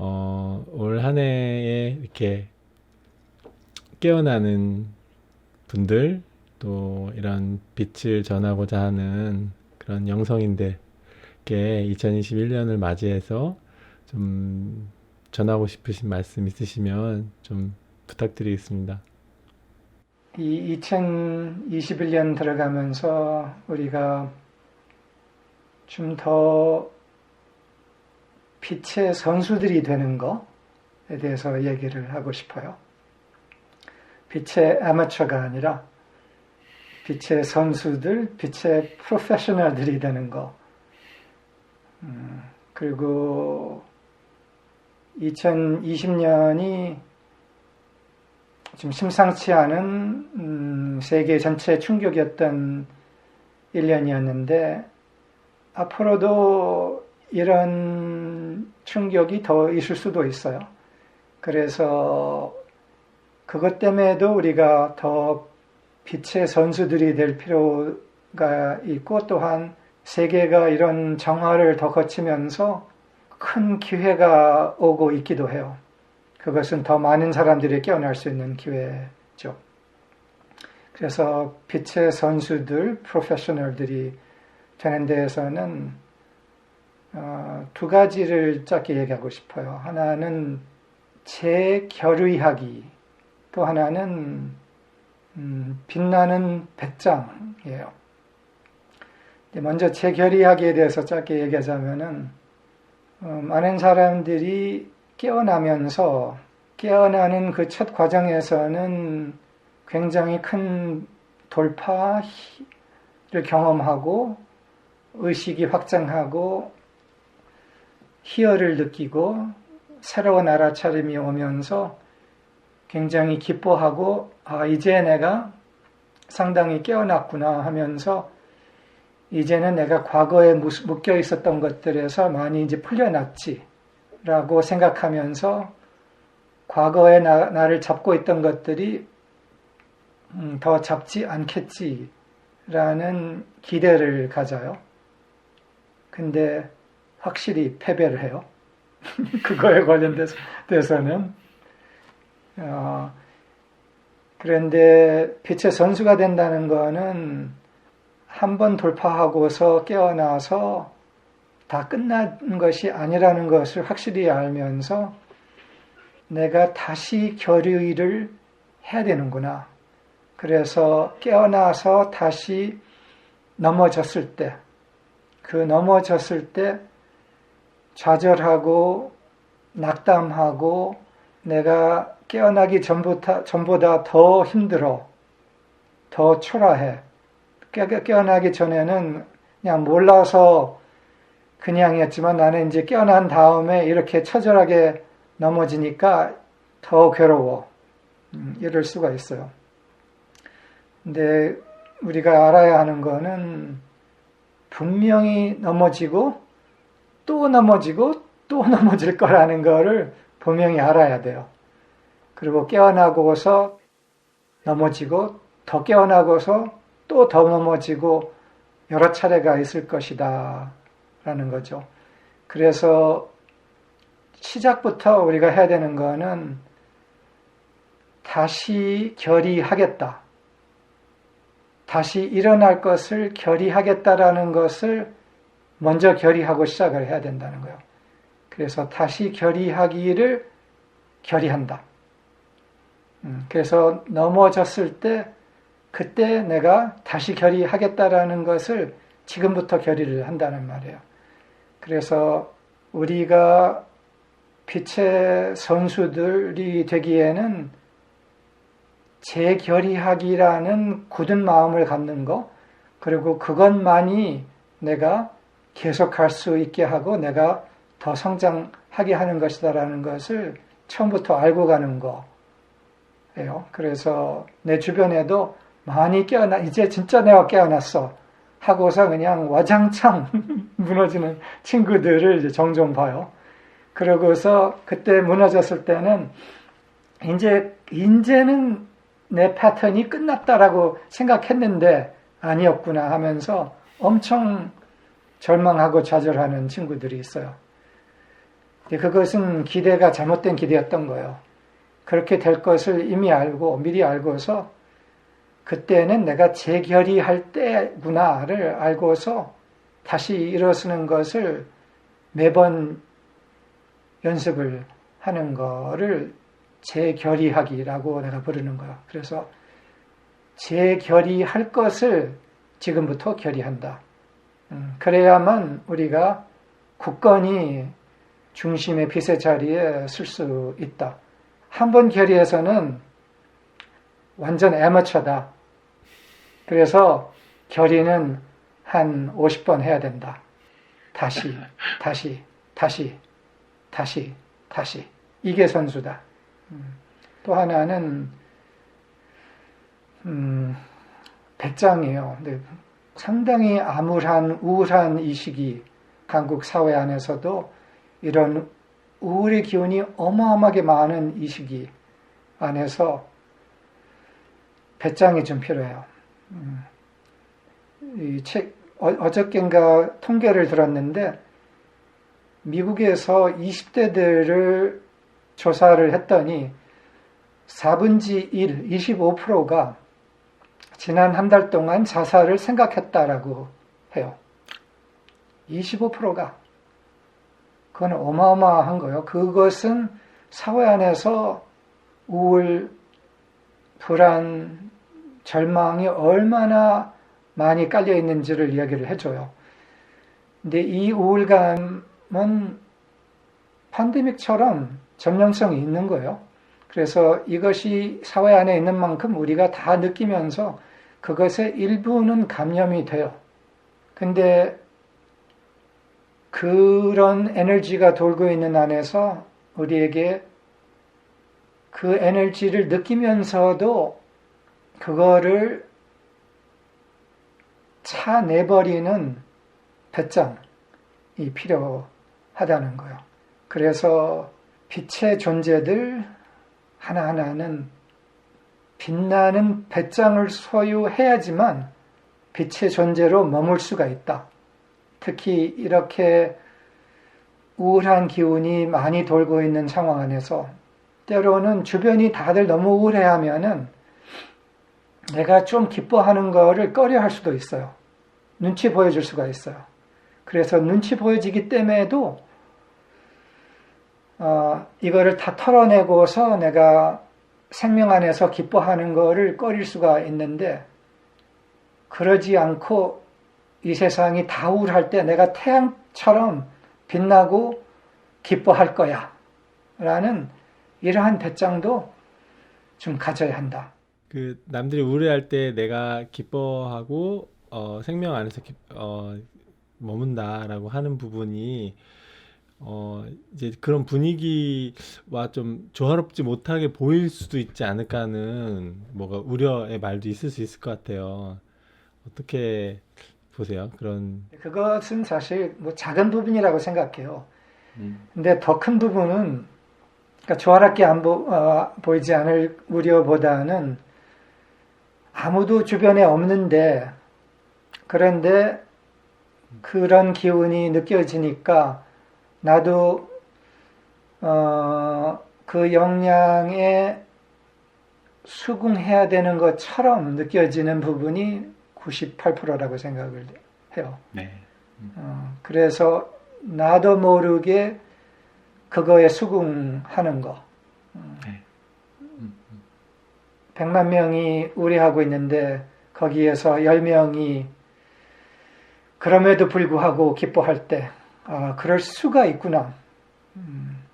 어, 올 한 해에 이렇게 깨어나는 분들 또 이런 빛을 전하고자 하는 그런 영성인들께 2021년을 맞이해서 좀 전하고 싶으신 말씀 있으시면 좀 부탁드리겠습니다. 이 2021년 들어가면서 우리가 좀 더 빛의 선수들이 되는 것에 대해서 얘기를 하고 싶어요. 빛의 아마추어가 아니라 빛의 선수들, 빛의 프로페셔널들이 되는 것. 음, 그리고 2020년이 좀 심상치 않은 음, 세계 전체 충격이었던 1년이었는데 앞으로도 이런 충격이 더 있을 수도 있어요. 그래서 그것 때문에도 우리가 더 빛의 선수들이 될 필요가 있고 또한 세계가 이런 정화를 더 거치면서 큰 기회가 오고 있기도 해요. 그것은 더 많은 사람들이 깨어날 수 있는 기회죠. 그래서 빛의 선수들, 프로페셔널들이 되는 데에서는 어, 두 가지를 짧게 얘기하고 싶어요. 하나는 재결의하기, 또 하나는 음, 빛나는 배짱이에요. 먼저 재결의하기에 대해서 짧게 얘기하자면은 어, 많은 사람들이 깨어나면서 깨어나는 그 첫 과정에서는 굉장히 큰 돌파를 경험하고 의식이 확장하고 희열을 느끼고 새로운 알아차림이 오면서 굉장히 기뻐하고 아 이제 내가 상당히 깨어났구나 하면서 이제는 내가 과거에 묶여 있었던 것들에서 많이 이제 풀려났지 라고 생각하면서 과거에 나, 나를 잡고 있던 것들이 음, 더 잡지 않겠지 라는 기대를 가져요. 근데 확실히 패배를 해요. 그거에 관련돼서는. 어, 그런데 빛의 선수가 된다는 거는 한 번 돌파하고서 깨어나서 다 끝난 것이 아니라는 것을 확실히 알면서 내가 다시 결의를 해야 되는구나. 그래서 깨어나서 다시 넘어졌을 때, 그 넘어졌을 때 좌절하고 낙담하고 내가 깨어나기 전부터, 전보다 더 힘들어, 더 초라해. 깨어나기 전에는 그냥 몰라서 그냥이었지만 나는 이제 깨어난 다음에 이렇게 처절하게 넘어지니까 더 괴로워. 음, 이럴 수가 있어요. 근데 우리가 알아야 하는 거는 분명히 넘어지고 또 넘어지고 또 넘어질 거라는 거를 분명히 알아야 돼요. 그리고 깨어나고서 넘어지고 더 깨어나고서 또 더 넘어지고 여러 차례가 있을 것이다. 라는 거죠. 그래서 시작부터 우리가 해야 되는 거는 다시 결의하겠다. 다시 일어날 것을 결의하겠다라는 것을 먼저 결의하고 시작을 해야 된다는 거예요. 그래서 다시 결의하기를 결의한다. 음, 그래서 넘어졌을 때 그때 내가 다시 결의하겠다라는 것을 지금부터 결의를 한다는 말이에요. 그래서 우리가 빛의 선수들이 되기에는 재결의하기라는 굳은 마음을 갖는 것, 그리고 그것만이 내가 계속할 수 있게 하고 내가 더 성장하게 하는 것이다라는 것을 처음부터 알고 가는 거예요. 그래서 내 주변에도 많이 깨어나, 이제 진짜 내가 깨어났어. 하고서 그냥 와장창 무너지는 친구들을 이제 종종 봐요. 그러고서 그때 무너졌을 때는 이제 이제는 내 패턴이 끝났다라고 생각했는데 아니었구나 하면서 엄청 절망하고 좌절하는 친구들이 있어요. 그것은 기대가 잘못된 기대였던 거예요. 그렇게 될 것을 이미 알고 미리 알고서 그때는 내가 재결의할 때구나를 알고서 다시 일어서는 것을 매번 연습을 하는 거를 재결의하기라고 내가 부르는 거야. 그래서 재결의할 것을 지금부터 결의한다. 음, 그래야만 우리가 굳건히 중심의 빛의 자리에 쓸수 있다. 한 번 결의해서는 완전 애머쳐다. 그래서 결의는 한 50번 해야 된다. 다시, 다시, 다시, 다시, 다시. 이게 선수다. 음, 또 하나는, 음, 배짱이에요. 근데 상당히 암울한, 우울한 이 시기, 한국 사회 안에서도 이런 우울의 기운이 어마어마하게 많은 이 시기 안에서 배짱이 좀 필요해요. 음, 이 책, 어, 어저께인가 통계를 들었는데, 미국에서 20대들을 조사를 했더니, 4분지 1, 25%가 지난 한 달 동안 자살을 생각했다라고 해요. 25%가. 그건 어마어마한 거예요. 그것은 사회 안에서 우울, 불안, 절망이 얼마나 많이 깔려 있는지를 이야기를 해줘요. 근데 이 우울감은 팬데믹처럼 전염성이 있는 거예요. 그래서 이것이 사회 안에 있는 만큼 우리가 다 느끼면서 그것의 일부는 감염이 돼요. 근데 그런 에너지가 돌고 있는 안에서 우리에게 그 에너지를 느끼면서도 그거를 차내버리는 배짱이 필요하다는 거예요. 그래서 빛의 존재들 하나하나는 빛나는 배짱을 소유해야지만 빛의 존재로 머물 수가 있다. 특히 이렇게 우울한 기운이 많이 돌고 있는 상황 안에서 때로는 주변이 다들 너무 우울해하면은 내가 좀 기뻐하는 거를 꺼려 할 수도 있어요. 눈치 보여줄 수가 있어요. 그래서 눈치 보여지기 때문에도 어, 이거를 다 털어내고서 내가 생명 안에서 기뻐하는 거를 꺼릴 수가 있는데 그러지 않고 이 세상이 다 우울할 때 내가 태양처럼 빛나고 기뻐할 거야. 라는 이러한 배짱도 좀 가져야 한다. 그 남들이 우울해할 때 내가 기뻐하고 어, 생명 안에서 기, 어, 머문다라고 하는 부분이 어, 이제 그런 분위기와 좀 조화롭지 못하게 보일 수도 있지 않을까 하는 뭐가 우려의 말도 있을 수 있을 것 같아요. 어떻게 보세요? 그런 그것은 사실 뭐 작은 부분이라고 생각해요. 음, 근데 더 큰 부분은 그러니까 조화롭게 안 보, 어, 보이지 않을 우려보다는 아무도 주변에 없는데 그런데 그런 기운이 느껴지니까 나도 어, 그 역량에 수긍해야 되는 것처럼 느껴지는 부분이 98%라고 생각을 해요. 네. 어, 그래서 나도 모르게 그거에 수긍하는 거. 네. 100만 명이 우려하고 있는데 거기에서 10명이 그럼에도 불구하고 기뻐할 때, 아, 그럴 수가 있구나. 음,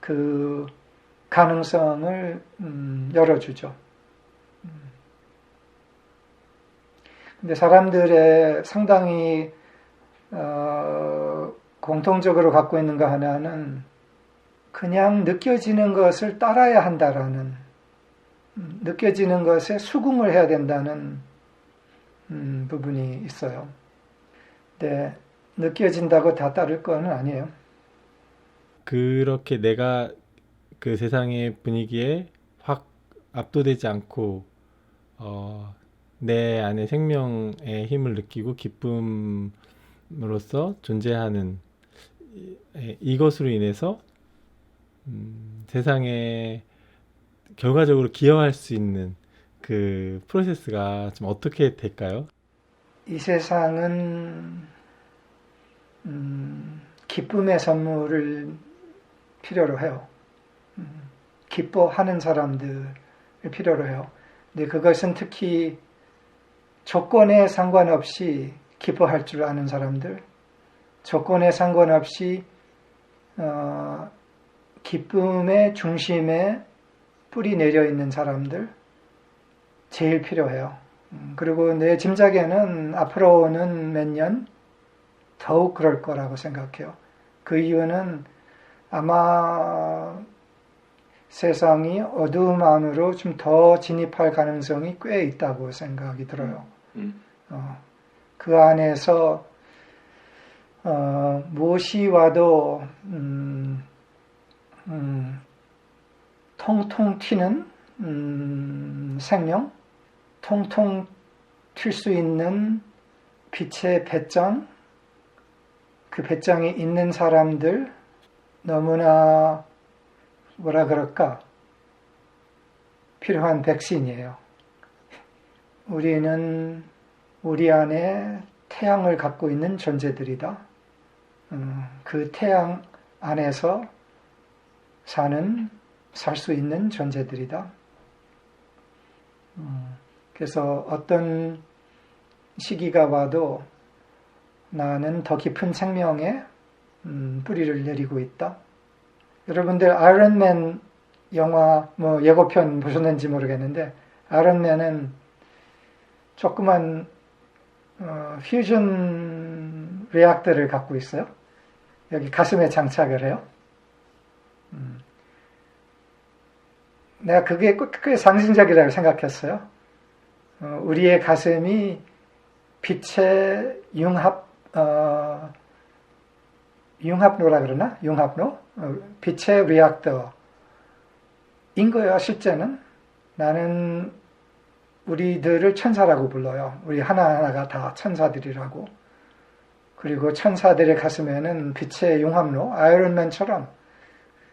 그 가능성을 음, 열어주죠. 음. 근데 사람들의 상당히 어, 공통적으로 갖고 있는 거 하나는 그냥 느껴지는 것을 따라야 한다라는 음, 느껴지는 것에 수긍을 해야 된다는 음, 부분이 있어요. 네, 느껴진다고 다 따를 거는 아니에요. 그렇게 내가 그 세상의 분위기에 확 압도되지 않고 어, 내 안에 생명의 힘을 느끼고 기쁨으로써 존재하는 이- 예, 이것으로 인해서 음, 세상에 결과적으로 기여할 수 있는 그 프로세스가 좀 어떻게 될까요? 이 세상은 음, 기쁨의 선물을 필요로 해요. 음, 기뻐하는 사람들을 필요로 해요. 근데 그것은 특히 조건에 상관없이 기뻐할 줄 아는 사람들, 조건에 상관없이 어, 기쁨의 중심에 뿌리 내려 있는 사람들 제일 필요해요. 음, 그리고 내 짐작에는 앞으로는 몇 년 더욱 그럴 거라고 생각해요. 그 이유는 아마 세상이 어두움 안으로 좀 더 진입할 가능성이 꽤 있다고 생각이 들어요. 음. 어, 그 안에서 어, 무엇이 와도 음, 음, 통통 튀는 음, 생명, 통통 튈 수 있는 빛의 배짱, 그 배짱이 있는 사람들 너무나 뭐라 그럴까 필요한 백신이에요. 우리는 우리 안에 태양을 갖고 있는 존재들이다. 음, 그 태양 안에서 사는 살 수 있는 존재들이다. 음, 그래서 어떤 시기가 와도 나는 더 깊은 생명에 음, 뿌리를 내리고 있다. 여러분들 아이언맨 영화 뭐 예고편 보셨는지 모르겠는데 아이언맨은 조그만 어, 퓨전 리액터를 갖고 있어요. 여기 가슴에 장착을 해요. 음. 내가 그게 꽤 상징적이라고 생각했어요. 어, 우리의 가슴이 빛의 융합, 어, 융합로라 그러나? 융합로? 어, 빛의 리액터인 거예요, 실제는. 나는 우리들을 천사라고 불러요. 우리 하나하나가 다 천사들이라고. 그리고 천사들의 가슴에는 빛의 융합로, 아이언맨처럼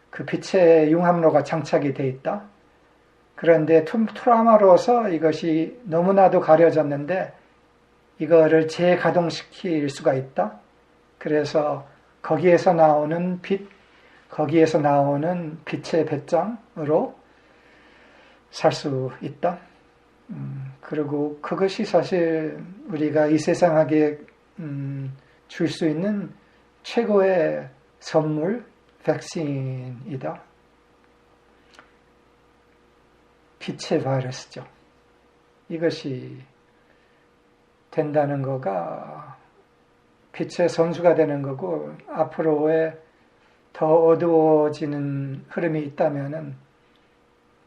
그 빛의 융합로가 장착이 돼 있다. 그런데 툼- 트라우마로서 이것이 너무나도 가려졌는데 이거를 재가동시킬 수가 있다. 그래서 거기에서 나오는 빛, 거기에서 나오는 빛의 배짱으로 살 수 있다. 음, 그리고 그것이 사실 우리가 이 세상에게 음, 줄 수 있는 최고의 선물, 백신이다. 빛의 바이러스죠. 이것이 된다는 거가 빛의 선수가 되는 거고 앞으로의 더 어두워지는 흐름이 있다면은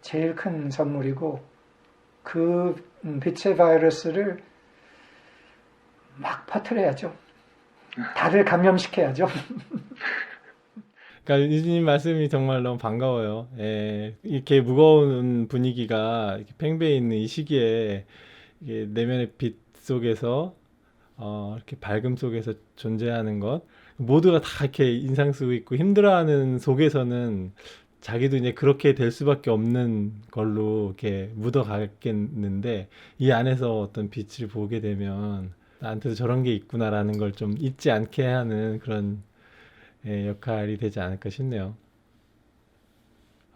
제일 큰 선물이고 그 빛의 바이러스를 막 퍼뜨려야죠. 다들 감염시켜야죠. 그러니까 유진님 말씀이 정말 너무 반가워요. 예, 이렇게 무거운 분위기가 팽배해 있는 이 시기에 내면의 빛 속에서 어, 이렇게 밝음 속에서 존재하는 것 모두가 다 이렇게 인상 쓰고 있고 힘들어하는 속에서는 자기도 이제 그렇게 될 수밖에 없는 걸로 이렇게 묻어가겠는데 이 안에서 어떤 빛을 보게 되면 나한테도 저런 게 있구나라는 걸 좀 잊지 않게 하는 그런 예, 역할이 되지 않을까 싶네요.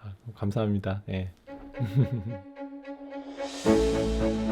아, 감사합니다. 예.